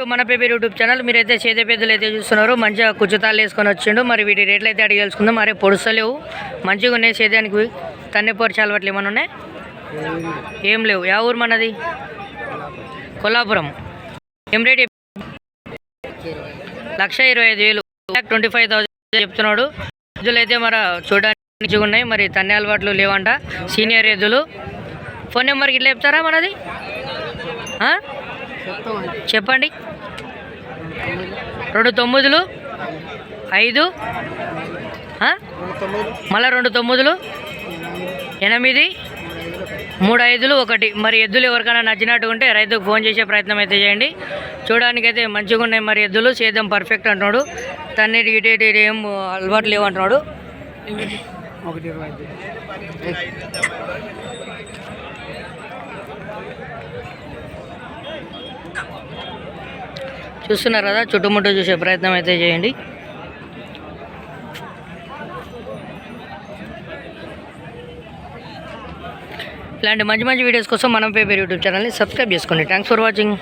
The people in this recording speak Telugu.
టు మన పేపర్ యూట్యూబ్ ఛానల్. మీరైతే చేతి పెద్దలు అయితే చూస్తున్నారు. మంచిగా కుచ్చుతాలు వేసుకొని వచ్చిండు. మరి వీటి రేట్లు అయితే అడిగి తెలుసుకుందాం. మరి పొడుస్తలేవు మంచిగా ఉన్నాయి సేద్యానికి తన్నెపోరు అలవాట్లు ఏమన్నా ఉన్నాయి? ఏం లేవు. యా ఊరు మనది? కొల్లాపురం. ఏం రేట్ లక్ష ఇరవై ఐదు వేలు. ట్వంటీ ఫైవ్ థౌసండ్ చెప్తున్నాడు. ఎద్దులు అయితే మరి చూడడానికి మంచిగా ఉన్నాయి. మరి తన్ని అలవాట్లు లేవంట. సీనియర్ ఎద్దులు. ఫోన్ నెంబర్కి ఇట్లా చెప్తారా మనది? ఆ? చెప్పండి. రెండు తొమ్మిదిలు ఐదు? మళ్ళా రెండు తొమ్మిదిలు ఎనిమిది మూడు ఐదులు ఒకటి. మరి ఎద్దులు ఎవరికైనా నచ్చినట్టు ఉంటే రైతుకు ఫోన్ చేసే ప్రయత్నం అయితే చేయండి. చూడడానికి అయితే మంచిగా ఉన్నాయి మరి ఎద్దులు సేద్యం పర్ఫెక్ట్ అంటున్నాడు. తన్నీటి ఇటు ఇటు ఇటు ఏం అలవాటు లేవు అంటున్నాడు. ఒకటి ఇరవై ఐదు చూస్తున్నారు కదా చుట్టుముట్టు చూసే ప్రయత్నం అయితే చేయండి. ఇలాంటి మంచి మంచి వీడియోస్ కోసం మనం పేపర్ యూట్యూబ్ ఛానల్ని సబ్స్క్రైబ్ చేసుకోండి. Thanks for watching